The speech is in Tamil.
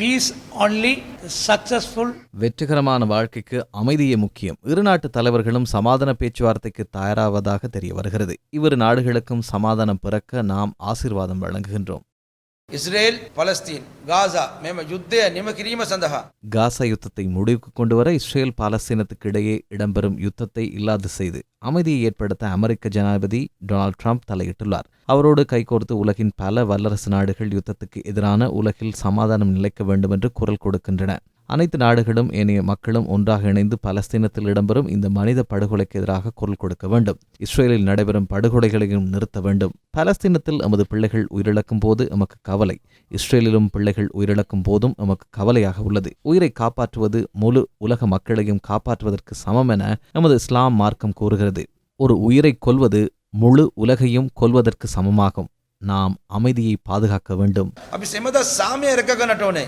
பீஸ் ஒன்லி சக்சஸ்ஃபுல் வெற்றிகரமான வாழ்க்கைக்கு அமைதியே முக்கியம். இரு நாட்டு தலைவர்களும் சமாதான பேச்சுவார்த்தைக்கு தயாராவதாக தெரிய வருகிறது. இவ்விரு நாடுகளுக்கும் சமாதானம் பிறக்க நாம் ஆசீர்வாதம் வழங்குகின்றோம். இஸ்ரேல் பலஸ்தீன் காசா மேம யுத்தே நிமகிரீம சந்தகா காசா யுத்தத்தை முடிவுக்கு கொண்டு வர இஸ்ரேல் பாலஸ்தீனத்துக்கு இடையே இடம்பெறும் யுத்தத்தை இல்லாது செய்து அமைதியை ஏற்படுத்த அமெரிக்க ஜனாதிபதி டொனால்ட் ட்ரம்ப் தலையிட்டுள்ளார். அவரோடு கைகோர்த்து உலகின் பல வல்லரசு நாடுகள் யுத்தத்துக்கு எதிரான உலகில் சமாதானம் நிலைக்க வேண்டும் என்று குரல் கொடுக்கின்றன. அனைத்து நாடுகளும் ஏனைய மக்களும் ஒன்றாக இணைந்து பலஸ்தீனத்தில் இடம்பெறும் இந்த மனித படுகொலைக்கு எதிராக குரல் கொடுக்க வேண்டும். இஸ்ரேலில் நடைபெறும் படுகொலைகளையும் நிறுத்த வேண்டும். பலஸ்தீனத்தில் எமது பிள்ளைகள் உயிரிழக்கும் போது எமக்கு கவலை. இஸ்ரேலிலும் பிள்ளைகள் உயிரிழக்கும் போதும் எமக்கு கவலையாக உள்ளது. உயிரை காப்பாற்றுவது முழு உலக மக்களையும் காப்பாற்றுவதற்கு சமம் என எமது இஸ்லாம் மார்க்கம் கூறுகிறது. ஒரு உயிரை கொல்வது முழு உலகையும் கொல்வதற்கு சமமாகும். நாம் அமைதியை பாதுகாக்க வேண்டும்.